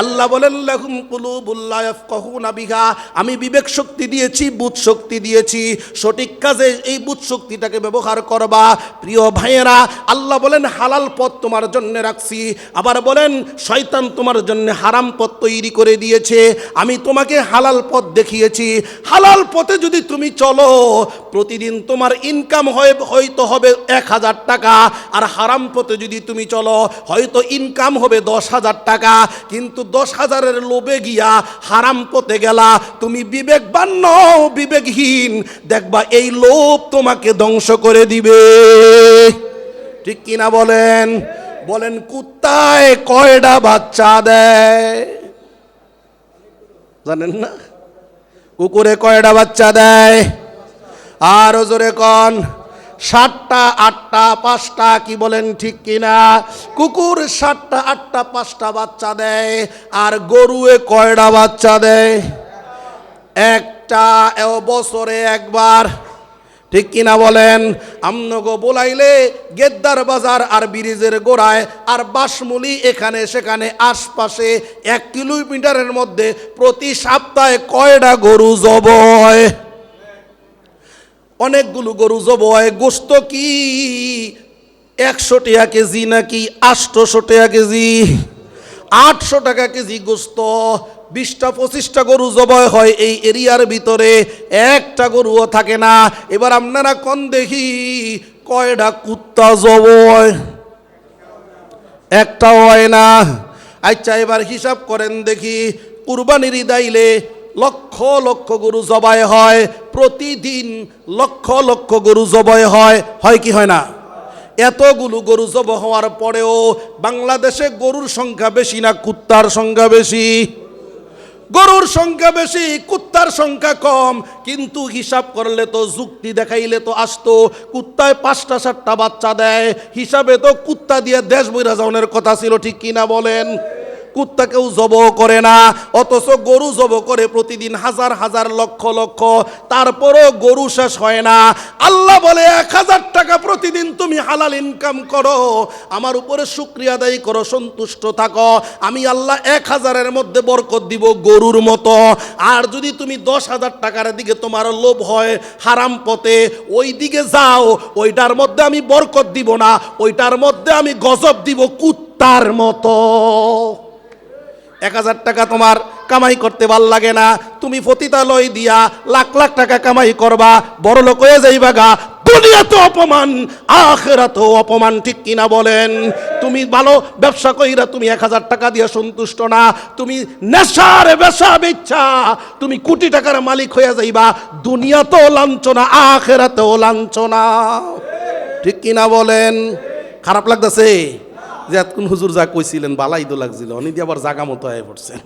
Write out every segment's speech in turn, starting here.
আল্লাহ বলেন, লাহুম কুলুবুল্লাহ বিহা। আমি বিবেক শক্তি দিয়েছি, বুধ শক্তি দিয়েছি। সঠিক কাজে এই বুধ শক্তিটাকে ব্যবহার করবা। প্রিয় ভাইয়েরা, আল্লাহ বলেন, হালাল পথ তোমার জন্য রাখছি। আবার বলেন, শয়তান তোমার জন্য হারাম পথ তৈরি করে দিয়েছে। আমি তোমাকে হালাল পথ দেখিয়েছি। হালাল পথে যদি তুমি চলো, প্রতিদিন তোমার ইনকাম হয়, হয়তো হবে এক হাজার টাকা। আর হারাম পথে যদি তুমি চলো, হয়তো ইনকাম হবে দশ হাজার টাকা। কিন্তু দশ হাজারের লোভে গিয়া হারাম পথে গেলা। তুমি বিবেকবান নও বিবেকহীন। দেখবা এই লোভ তোমাকে ধ্বংস করে দিবে। ঠিক কিনা বলেন? বলেন, কুত্তায় কয়টা বাচ্চা দেয়? জানেন না? কুকুরে কয়টা বাচ্চা দেয়? আর জোরে কন সাতটা, আটটা, পাঁচটা, কি বলেন ঠিক কিনা? কুকুর সাতটা, আটটা, পাঁচটা বাচ্চা দেয়, আর গরুয়ে কয়টা বাচ্চা দেয়? একটা বছরে একবার। ঠিক কিনা বলেন? আমনগো বলাইলে গেদ্দার বাজার আর ব্রিজের গোড়ায় আর বাসমুলি এখানে সেখানে আশপাশে এক কিলোমিটারের মধ্যে প্রতি সপ্তাহে কয়টা গরু জবয়? অনেকগুলো গরু জবয়, গোস্ত কি? একশো টাকা কেজি নাকি আটশোশো টাকা কেজি? আটশো টাকা কেজি গোস্ত। বিশটা, পঁচিশটা গরু জবাই হয় এই এরিয়ার ভিতরে। একটা গরুও থাকে না। এবার আপনারা কন দেখি? কয়টা কুত্তা জবয়? একটাও হয় না। আচ্ছা এবার হিসাব করেন দেখি। কুরবানির দাইলে লক্ষ লক্ষ গরু জবাই হয়, প্রতিদিন লক্ষ লক্ষ গরু জবাই হয় হয় কি হয় না? এতগুলো গরু জব হওয়ার পরেও বাংলাদেশে গরুর সংখ্যা বেশি না কুত্তার সংখ্যা বেশি? গরুর সংখ্যা বেশি, কুত্তার সংখ্যা কম। কিন্তু হিসাব করলে তো, যুক্তি দেখাইলে তো আসতো, কুত্তায় পাঁচটা, সাতটা বাচ্চা দেয়। হিসাবে তো কুত্তা দিয়ে দেশ যাওয়ার কথা ছিল, ঠিক কিনা বলেন? কুত্তা কেউ জব করে না, অথচ গরু জব করে প্রতিদিন হাজার হাজার লক্ষ লক্ষ, তারপরও গরু শেষ হয় না। আল্লাহ বলে, এক হাজার টাকা প্রতিদিন তুমি হালাল ইনকাম করো, আমার উপরে শুক্রিয়া আদায় করো, সন্তুষ্ট থাকো। আমি আল্লাহ এক হাজারের মধ্যে বরকত দিব গরুর মতো। আর যদি তুমি দশ হাজার টাকার দিকে তোমার লোভ হয় হারাম পথে ওই দিকে যাও, ওইটার মধ্যে আমি বরকত দিব না, ওইটার মধ্যে আমি গজব দিব কুত্তার মতো। এক হাজার টাকা তোমার কামাই করতে ভালো লাগে না। তুমি পতিতালয় দিয়া লাখ লাখ টাকা কামাই করবা। বড় লোক হয়ে যাইবা গা। দুনিয়াতে অপমান, আখেরাতেও অপমান, ঠিক কিনা বলেন? তুমি ভালো ব্যবসা কইরা তুমি এক হাজার টাকা দিয়ে সন্তুষ্ট না। তুমি নেশার বেশা বেচ্ছা। তুমি কোটি টাকার মালিক হয়ে যাইবা। দুনিয়াতেও লাঞ্ছনা, আখেরাতেও লাঞ্ছনা। ঠিক কিনা বলেন? খারাপ লাগতেছে? যে এতক্ষণ হুজুর যা কইছিলেন বালাই তো লাগছিল উনি দিয়ে আবার জাগা মতো হয়ে পড়ছেন।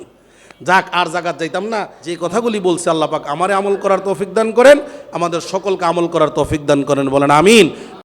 যাক, আর জাগাত যাইতাম না, যে কথাগুলি বলছে আল্লাহ পাক, আমারে আমল করার তৌফিক দান করেন, আমাদের সকলকে আমল করার তৌফিক দান করেন, বলেন আমিন।